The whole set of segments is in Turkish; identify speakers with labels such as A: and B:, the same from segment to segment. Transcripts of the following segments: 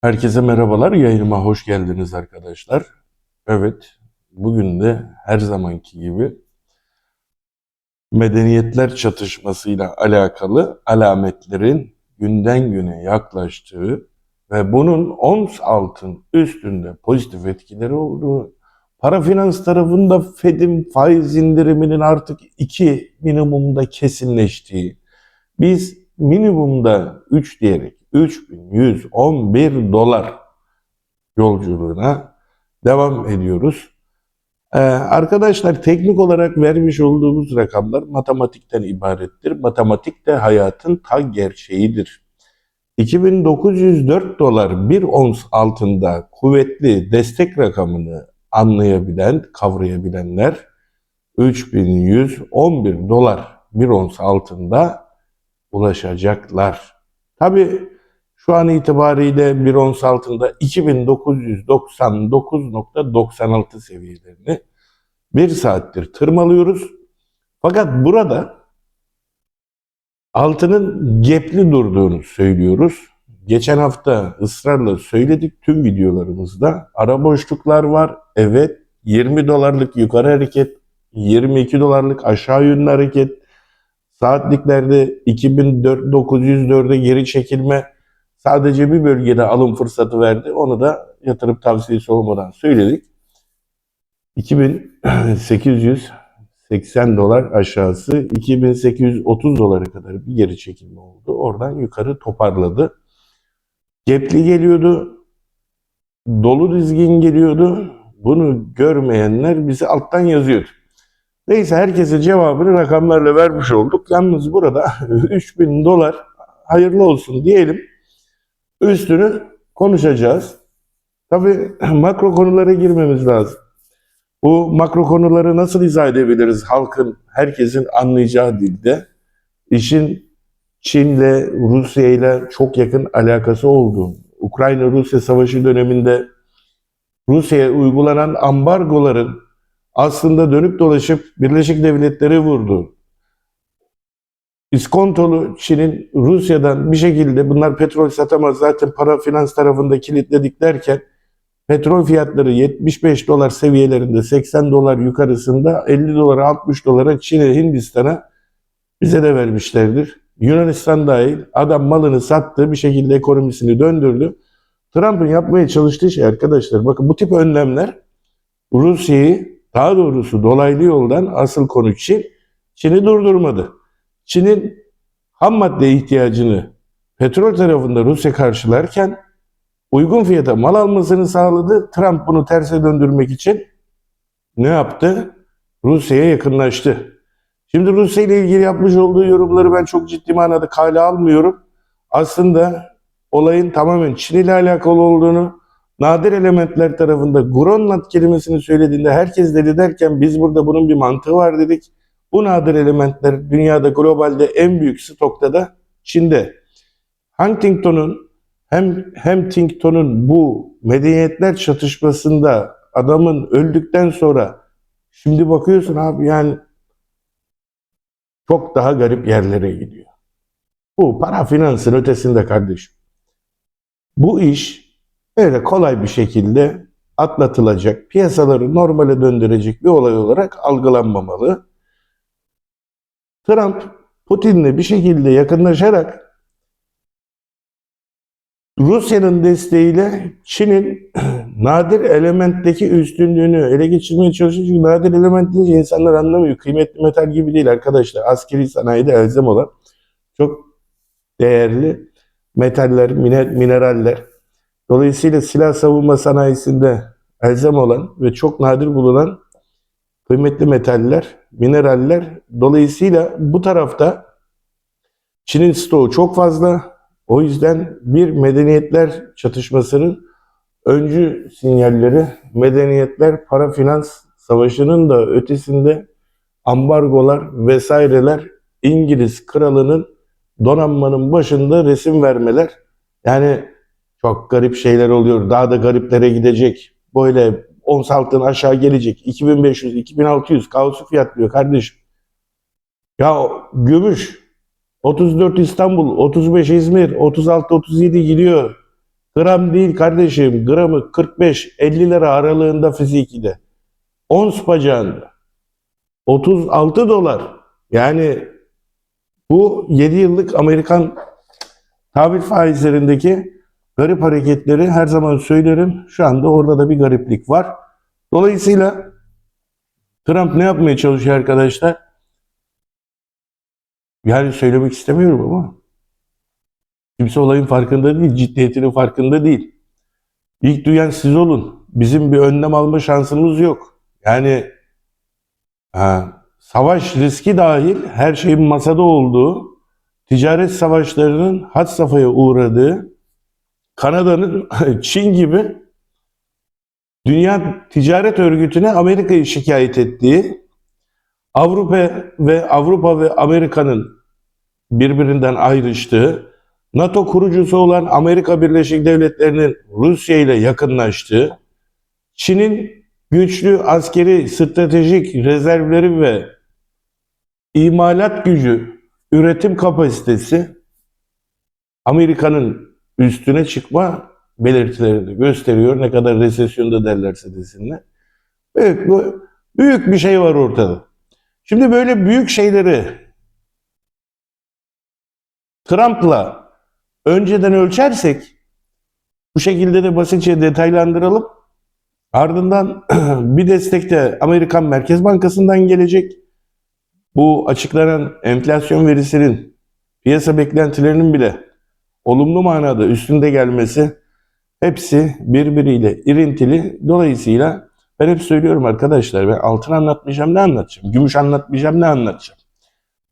A: Herkese merhabalar. Yayınıma hoş geldiniz arkadaşlar. Evet, bugün de her zamanki gibi medeniyetler çatışmasıyla alakalı alametlerin günden güne yaklaştığı ve bunun ons altın üstünde pozitif etkileri olduğu, para finans tarafında Fed'in faiz indiriminin artık iki minimumda kesinleştiği, biz minimumda 3 diyerek 3111 dolar yolculuğuna devam ediyoruz. Ee, arkadaşlar teknik olarak vermiş olduğumuz rakamlar matematikten ibarettir. Matematik de hayatın ta gerçeğidir. 2904 dolar bir ons altında kuvvetli destek rakamını anlayabilen, kavrayabilenler 3111 dolar bir ons altında ulaşacaklar. Tabi şu an itibariyle bir ons altında 2999.96 seviyelerini bir saattir tırmalıyoruz. Fakat burada altının gepli durduğunu söylüyoruz. Geçen hafta ısrarla söyledik tüm videolarımızda. Ara boşluklar var. Evet 20 dolarlık yukarı hareket, 22 dolarlık aşağı yönlü hareket, saatliklerde 2904'e geri çekilme sadece bir bölgede alım fırsatı verdi. Onu da yatırım tavsiyesi olmadan söyledik. 2880 dolar aşağısı 2830 dolara kadar bir geri çekilme oldu. Oradan yukarı toparladı. Gepli geliyordu. Dolu dizgin geliyordu. Bunu görmeyenler bizi alttan yazıyordu. Neyse herkese cevabını rakamlarla vermiş olduk. Yalnız burada 3000 dolar hayırlı olsun diyelim. Üstünü konuşacağız. Tabii makro konulara girmemiz lazım. Bu makro konuları nasıl izah edebiliriz halkın, herkesin anlayacağı dilde? İşin Çin'le, Rusya'yla çok yakın alakası olduğu, Ukrayna-Rusya savaşı döneminde Rusya'ya uygulanan ambargoların aslında dönüp dolaşıp Birleşik Devletleri vurdu. İskontolu Çin'in Rusya'dan bir şekilde bunlar petrol satamaz zaten para finans tarafında kilitledik derken petrol fiyatları 75 dolar seviyelerinde 80 dolar yukarısında 50 dolara 60 dolara Çin'e Hindistan'a bize de vermişlerdir. Yunanistan dahil adam malını sattı bir şekilde ekonomisini döndürdü. Trump'ın yapmaya çalıştığı şey arkadaşlar bakın bu tip önlemler Rusya'yı daha doğrusu dolaylı yoldan asıl konu Çin, Çin'i durdurmadı. Çin'in ham madde ihtiyacını petrol tarafında Rusya karşılarken uygun fiyata mal almasını sağladı. Trump bunu terse döndürmek için ne yaptı? Rusya'ya yakınlaştı. Şimdi Rusya ile ilgili yapmış olduğu yorumları ben çok ciddi manada kale almıyorum. Aslında olayın tamamen Çin ile alakalı olduğunu, nadir elementler tarafında Grönland kelimesini söylediğinde herkes dedi derken biz burada bunun bir mantığı var dedik. Bu nadir elementler dünyada globalde en büyük stokta da Çin'de. Huntington'un hem Huntington'un bu medeniyetler çatışmasında adamın öldükten sonra şimdi bakıyorsun abi yani çok daha garip yerlere gidiyor. Bu para finansın ötesinde kardeşim. Bu iş öyle kolay bir şekilde atlatılacak, piyasaları normale döndürecek bir olay olarak algılanmamalı. Trump Putin'le bir şekilde yakınlaşarak Rusya'nın desteğiyle Çin'in nadir elementteki üstünlüğünü ele geçirmeye çalışıyor. Çünkü nadir element deyince insanlar anlamıyor. Kıymetli metal gibi değil arkadaşlar. Askeri sanayide elzem olan çok değerli metaller, miner- mineraller. Dolayısıyla silah savunma sanayisinde elzem olan ve çok nadir bulunan kıymetli metaller, mineraller. Dolayısıyla bu tarafta Çin'in stoğu çok fazla. O yüzden bir medeniyetler çatışmasının öncü sinyalleri medeniyetler para finans savaşının da ötesinde ambargolar vesaireler İngiliz kralının donanmanın başında resim vermeler. Yani çok garip şeyler oluyor. Daha da gariplere gidecek. Böyle ons altın aşağı gelecek. 2500, 2600 kaosu fiyatlıyor kardeşim. Ya gümüş 34 İstanbul, 35 İzmir, 36 37 gidiyor. Gram değil kardeşim. Gramı 45-50 lira aralığında fizikide. Ons bacağında. 36 dolar. Yani bu 7 yıllık Amerikan tahvil faizlerindeki garip hareketleri her zaman söylerim. Şu anda orada da bir gariplik var. Dolayısıyla Trump ne yapmaya çalışıyor arkadaşlar? Yani söylemek istemiyorum ama kimse olayın farkında değil, ciddiyetinin farkında değil. İlk duyan siz olun. Bizim bir önlem alma şansımız yok. Yani ha, savaş riski dahil her şeyin masada olduğu, ticaret savaşlarının had safhaya uğradığı, Kanada'nın Çin gibi Dünya Ticaret Örgütü'ne Amerika'yı şikayet ettiği, Avrupa ve Avrupa ve Amerika'nın birbirinden ayrıştığı, NATO kurucusu olan Amerika Birleşik Devletleri'nin Rusya ile yakınlaştığı, Çin'in güçlü askeri stratejik rezervleri ve imalat gücü, üretim kapasitesi Amerika'nın üstüne çıkma belirtilerini gösteriyor. Ne kadar resesyonda derlerse desinler. Büyük, büyük bir şey var ortada. Şimdi böyle büyük şeyleri Trump'la önceden ölçersek bu şekilde de basitçe detaylandıralım. Ardından bir destek de Amerikan Merkez Bankası'ndan gelecek. Bu açıklanan enflasyon verisinin piyasa beklentilerinin bile olumlu manada üstünde gelmesi hepsi birbiriyle irintili. Dolayısıyla ben hep söylüyorum arkadaşlar ben altın anlatmayacağım ne anlatacağım? Gümüş anlatmayacağım ne anlatacağım?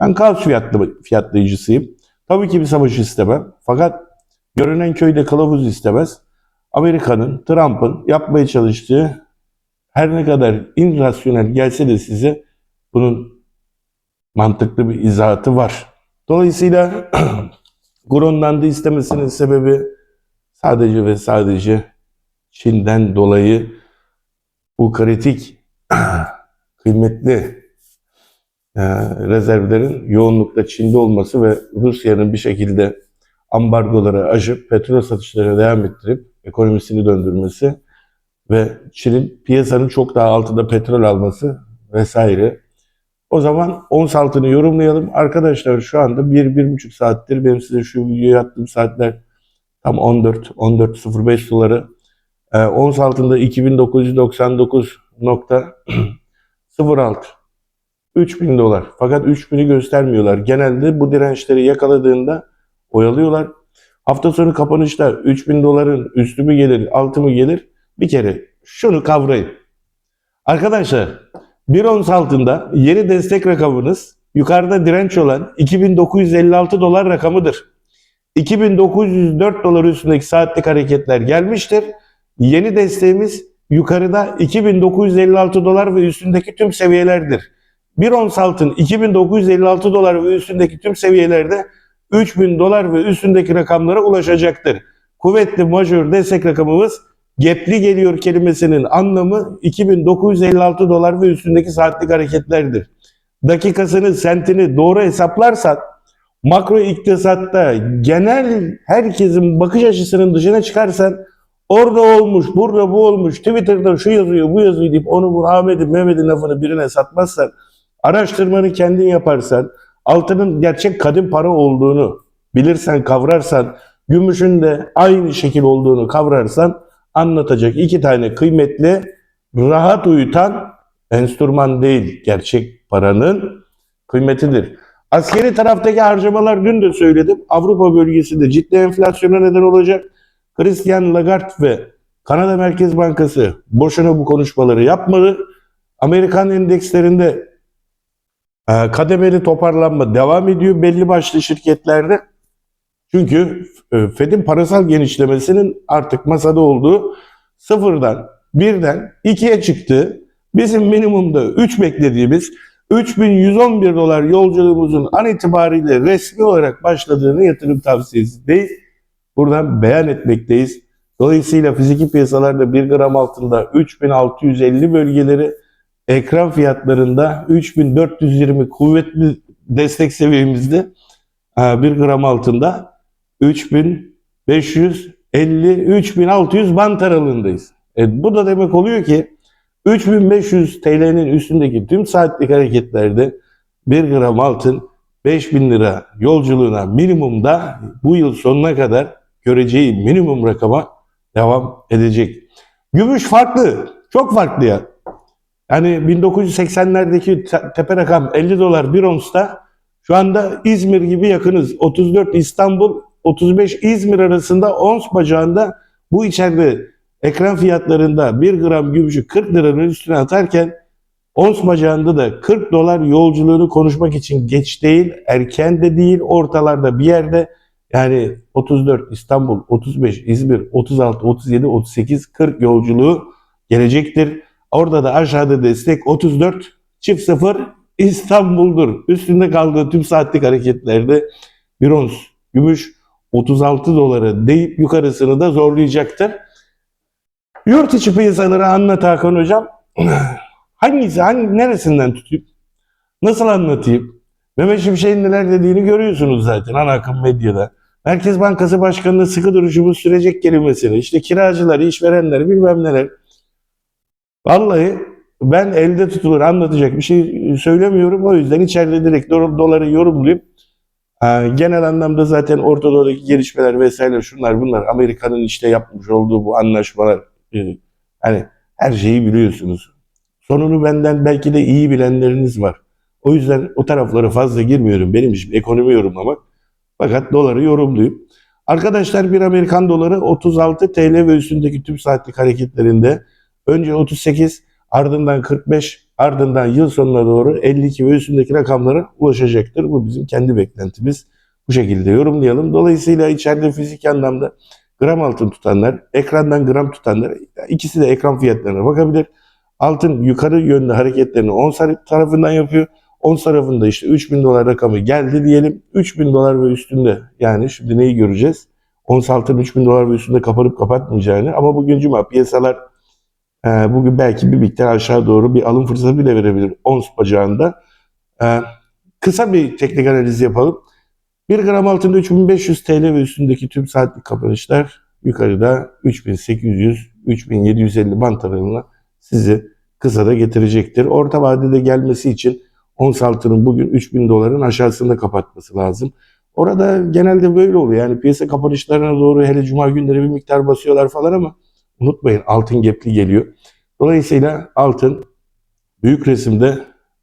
A: Ben kaos fiyatlı, fiyatlayıcısıyım. Tabii ki bir savaş istemem. Fakat görünen köyde kılavuz istemez. Amerika'nın, Trump'ın yapmaya çalıştığı her ne kadar irrasyonel gelse de size bunun mantıklı bir izahatı var. Dolayısıyla Grönland'ı istemesinin sebebi sadece ve sadece Çin'den dolayı bu kritik kıymetli e, rezervlerin yoğunlukla Çin'de olması ve Rusya'nın bir şekilde ambargoları aşıp petrol satışlarına devam ettirip ekonomisini döndürmesi ve Çin'in piyasanın çok daha altında petrol alması vesaire. O zaman ons altını yorumlayalım. Arkadaşlar şu anda 1-1,5 saattir benim size şu videoyu attığım saatler tam 14 14.05 doları. E, ons altında 2999.06 3000 dolar. Fakat 3000'i göstermiyorlar. Genelde bu dirençleri yakaladığında oyalıyorlar. Hafta sonu kapanışta 3000 doların üstü mü gelir, altı mı gelir? Bir kere şunu kavrayın. Arkadaşlar bir ons altında yeni destek rakamınız yukarıda direnç olan 2956 dolar rakamıdır. 2904 dolar üstündeki saatlik hareketler gelmiştir. Yeni desteğimiz yukarıda 2956 dolar ve üstündeki tüm seviyelerdir. Bir ons altın 2956 dolar ve üstündeki tüm seviyelerde 3000 dolar ve üstündeki rakamlara ulaşacaktır. Kuvvetli majör destek rakamımız gepli geliyor kelimesinin anlamı 2956 dolar ve üstündeki saatlik hareketlerdir. Dakikasını, sentini doğru hesaplarsan makro iktisatta genel herkesin bakış açısının dışına çıkarsan orada olmuş, burada bu olmuş, Twitter'da şu yazıyor, bu yazıyor deyip onu bu Ahmet'in, Mehmet'in lafını birine satmazsan, araştırmanı kendin yaparsan, altının gerçek kadim para olduğunu bilirsen, kavrarsan, gümüşün de aynı şekil olduğunu kavrarsan anlatacak iki tane kıymetli, rahat uyutan enstrüman değil, gerçek paranın kıymetidir. Askeri taraftaki harcamalar dün de söyledim. Avrupa bölgesinde ciddi enflasyona neden olacak. Christian Lagarde ve Kanada Merkez Bankası boşuna bu konuşmaları yapmadı. Amerikan endekslerinde e, kademeli toparlanma devam ediyor belli başlı şirketlerde. Çünkü e, Fed'in parasal genişlemesinin artık masada olduğu sıfırdan, birden ikiye çıktı. Bizim minimumda 3 beklediğimiz 3111 dolar yolculuğumuzun an itibariyle resmi olarak başladığını yatırım tavsiyesi değil. Buradan beyan etmekteyiz. Dolayısıyla fiziki piyasalarda 1 gram altında 3650 bölgeleri ekran fiyatlarında 3420 kuvvetli destek seviyemizde 1 gram altında 3550 53.600 bant aralığındayız. E, bu da demek oluyor ki 3500 TL'nin üstündeki tüm saatlik hareketlerde 1 gram altın 5000 lira yolculuğuna minimumda bu yıl sonuna kadar göreceği minimum rakama devam edecek. Gümüş farklı. Çok farklı ya. Yani 1980'lerdeki te- tepe rakam 50 dolar bir onsta şu anda İzmir gibi yakınız. 34 İstanbul, 35 İzmir arasında ons bacağında bu içeride ekran fiyatlarında 1 gram gümüşü 40 liranın üstüne atarken ons bacağında da 40 dolar yolculuğunu konuşmak için geç değil, erken de değil, ortalarda bir yerde yani 34 İstanbul, 35 İzmir, 36, 37, 38, 40 yolculuğu gelecektir. Orada da aşağıda destek 34 çift sıfır İstanbul'dur. Üstünde kaldığı tüm saatlik hareketlerde bir ons gümüş 36 dolara deyip yukarısını da zorlayacaktır. Yurt içi piyasaları anlat Hakan Hocam. Hangisi, hangi, neresinden tutayım? Nasıl anlatayım? Mehmet Şimşek'in neler dediğini görüyorsunuz zaten ana akım medyada. Merkez Bankası Başkanı'nın sıkı duruşumuz sürecek kelimesini, işte kiracıları, işverenleri bilmem neler. Vallahi ben elde tutulur anlatacak bir şey söylemiyorum. O yüzden içeride direkt do- doları yorumlayayım. Ha, genel anlamda zaten Orta Doğu'daki gelişmeler vesaire şunlar bunlar Amerika'nın işte yapmış olduğu bu anlaşmalar hani her şeyi biliyorsunuz. Sonunu benden belki de iyi bilenleriniz var. O yüzden o taraflara fazla girmiyorum. Benim işim ekonomi yorumlamak. Fakat doları yorumluyum. Arkadaşlar bir Amerikan doları 36 TL ve üstündeki tüm saatlik hareketlerinde önce 38 ardından 45 ardından yıl sonuna doğru 52 ve üstündeki rakamlara ulaşacaktır. Bu bizim kendi beklentimiz. Bu şekilde yorumlayalım. Dolayısıyla içeride fizik anlamda gram altın tutanlar, ekrandan gram tutanlar ikisi de ekran fiyatlarına bakabilir. Altın yukarı yönlü hareketlerini ons tarafından yapıyor. Ons tarafında işte 3000 dolar rakamı geldi diyelim. 3000 dolar ve üstünde yani şimdi neyi göreceğiz? Ons altın 3000 dolar ve üstünde kapanıp kapatmayacağını ama bugün cuma piyasalar bugün belki bir miktar aşağı doğru bir alım fırsatı bile verebilir ons bacağında. E, kısa bir teknik analiz yapalım. 1 gram altında 3500 TL ve üstündeki tüm saatlik kapanışlar yukarıda 3800-3750 bant aralığına sizi kısada getirecektir. Orta vadede gelmesi için ons altının bugün 3000 doların aşağısında kapatması lazım. Orada genelde böyle oluyor. Yani piyasa kapanışlarına doğru hele cuma günleri bir miktar basıyorlar falan ama unutmayın altın gepli geliyor. Dolayısıyla altın büyük resimde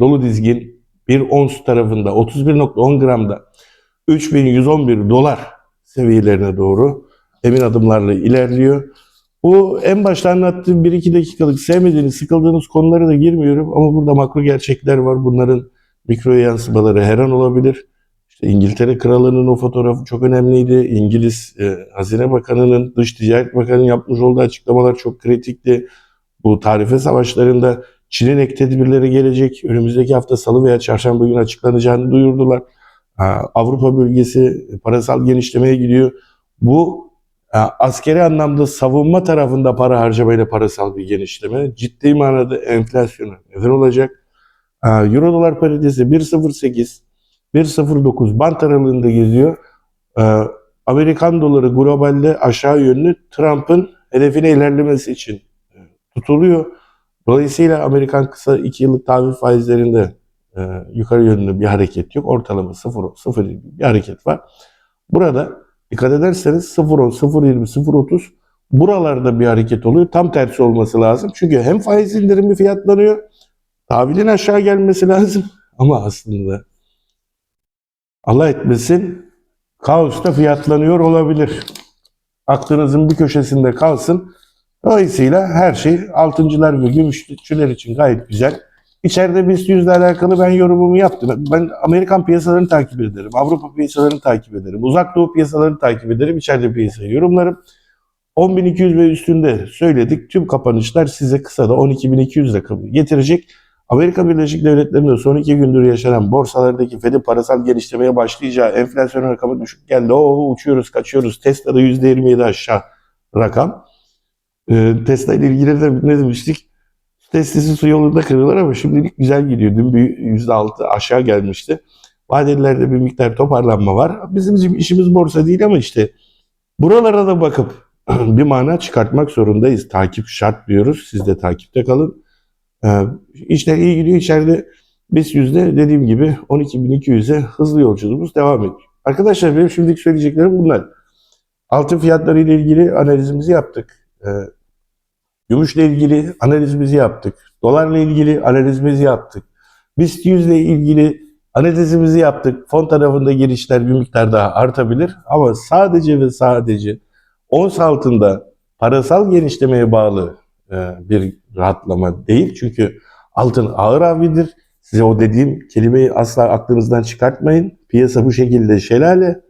A: dolu dizgin bir ons tarafında 31.10 gramda 3111 dolar seviyelerine doğru emin adımlarla ilerliyor. Bu en başta anlattığım 1-2 dakikalık sevmediğiniz, sıkıldığınız konulara da girmiyorum ama burada makro gerçekler var. Bunların mikro yansımaları her an olabilir. İşte İngiltere Kralı'nın o fotoğrafı çok önemliydi. İngiliz e, Hazine Bakanı'nın, Dış Ticaret Bakanı'nın yapmış olduğu açıklamalar çok kritikti. Bu tarife savaşlarında Çin'in ek tedbirleri gelecek. Önümüzdeki hafta salı veya çarşamba günü açıklanacağını duyurdular. Avrupa bölgesi parasal genişlemeye gidiyor. Bu askeri anlamda savunma tarafında para harcamayla parasal bir genişleme. Ciddi manada enflasyona neden olacak. Euro dolar paritesi 1.08 1.09 bant aralığında geziyor. Ee, Amerikan doları globalde aşağı yönlü Trump'ın hedefine ilerlemesi için e, tutuluyor. Dolayısıyla Amerikan kısa 2 yıllık tahvil faizlerinde e, yukarı yönlü bir hareket yok. Ortalama 0, 0 bir hareket var. Burada dikkat ederseniz 0.10, 0.20, 0.30 buralarda bir hareket oluyor. Tam tersi olması lazım. Çünkü hem faiz indirimi fiyatlanıyor, tahvilin aşağı gelmesi lazım ama aslında Allah etmesin kaosta fiyatlanıyor olabilir. Aklınızın bir köşesinde kalsın. Dolayısıyla her şey altıncılar ve gümüşçüler için gayet güzel. İçeride BIST yüzle alakalı ben yorumumu yaptım. Ben Amerikan piyasalarını takip ederim. Avrupa piyasalarını takip ederim. Uzak Doğu piyasalarını takip ederim. İçeride piyasayı yorumlarım. 10.200 ve üstünde söyledik. Tüm kapanışlar size kısa da 12.200 rakamı getirecek. Amerika Birleşik Devletleri'nde son iki gündür yaşanan borsalardaki Fed'in parasal genişlemeye başlayacağı enflasyon rakamı düşük geldi. Oo uçuyoruz kaçıyoruz. Tesla'da %27 aşağı rakam. Ee, Tesla ile ilgili de ne demiştik? Tesla'sı su yolunda kırılır ama şimdilik güzel gidiyor. Dün bir %6 aşağı gelmişti. Vadelilerde bir miktar toparlanma var. Bizim işimiz borsa değil ama işte buralara da bakıp bir mana çıkartmak zorundayız. Takip şart diyoruz. Siz de takipte kalın. Ee, işler iyi gidiyor. İçeride biz yüzde dediğim gibi 12.200'e hızlı yolculuğumuz devam ediyor. Arkadaşlar benim şimdilik söyleyeceklerim bunlar. Altın fiyatları ile ilgili analizimizi yaptık. Ee, gümüşle ilgili analizimizi yaptık. Dolarla ilgili analizimizi yaptık. BIST 100 ile ilgili analizimizi yaptık. Fon tarafında girişler bir miktar daha artabilir. Ama sadece ve sadece ons altında parasal genişlemeye bağlı bir rahatlama değil. Çünkü altın ağır abidir. Size o dediğim kelimeyi asla aklınızdan çıkartmayın. Piyasa bu şekilde şelale.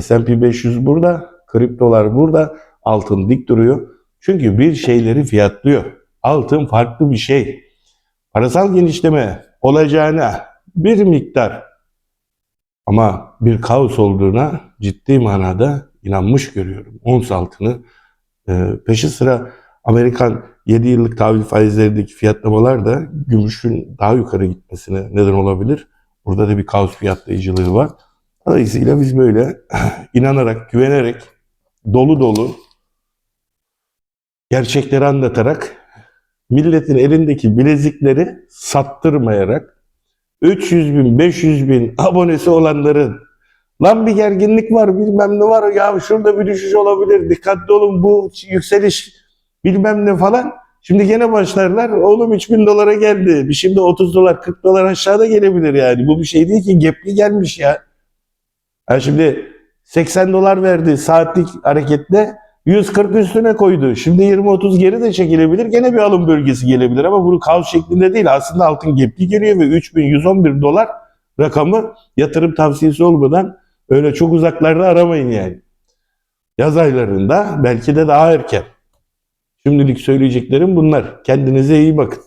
A: S&P 500 burada, kriptolar burada, altın dik duruyor. Çünkü bir şeyleri fiyatlıyor. Altın farklı bir şey. Parasal genişleme olacağına bir miktar ama bir kaos olduğuna ciddi manada inanmış görüyorum. Ons altını e, peşi sıra Amerikan 7 yıllık tahvil faizlerindeki fiyatlamalar da gümüşün daha yukarı gitmesine neden olabilir. Burada da bir kaos fiyatlayıcılığı var. Dolayısıyla biz böyle inanarak, güvenerek, dolu dolu gerçekleri anlatarak milletin elindeki bilezikleri sattırmayarak 300 bin, 500 bin abonesi olanların lan bir gerginlik var bilmem ne var ya şurada bir düşüş olabilir dikkatli olun bu yükseliş bilmem ne falan. Şimdi gene başlarlar oğlum 3000 dolara geldi bir şimdi 30 dolar 40 dolar aşağıda gelebilir yani bu bir şey değil ki gepli gelmiş ya. Ha şimdi 80 dolar verdi saatlik hareketle 140 üstüne koydu. Şimdi 20-30 geri de çekilebilir. Gene bir alım bölgesi gelebilir ama bunu kaos şeklinde değil. Aslında altın gepli geliyor ve 3111 dolar rakamı yatırım tavsiyesi olmadan öyle çok uzaklarda aramayın yani. Yaz aylarında belki de daha erken. Şimdilik söyleyeceklerim bunlar. Kendinize iyi bakın.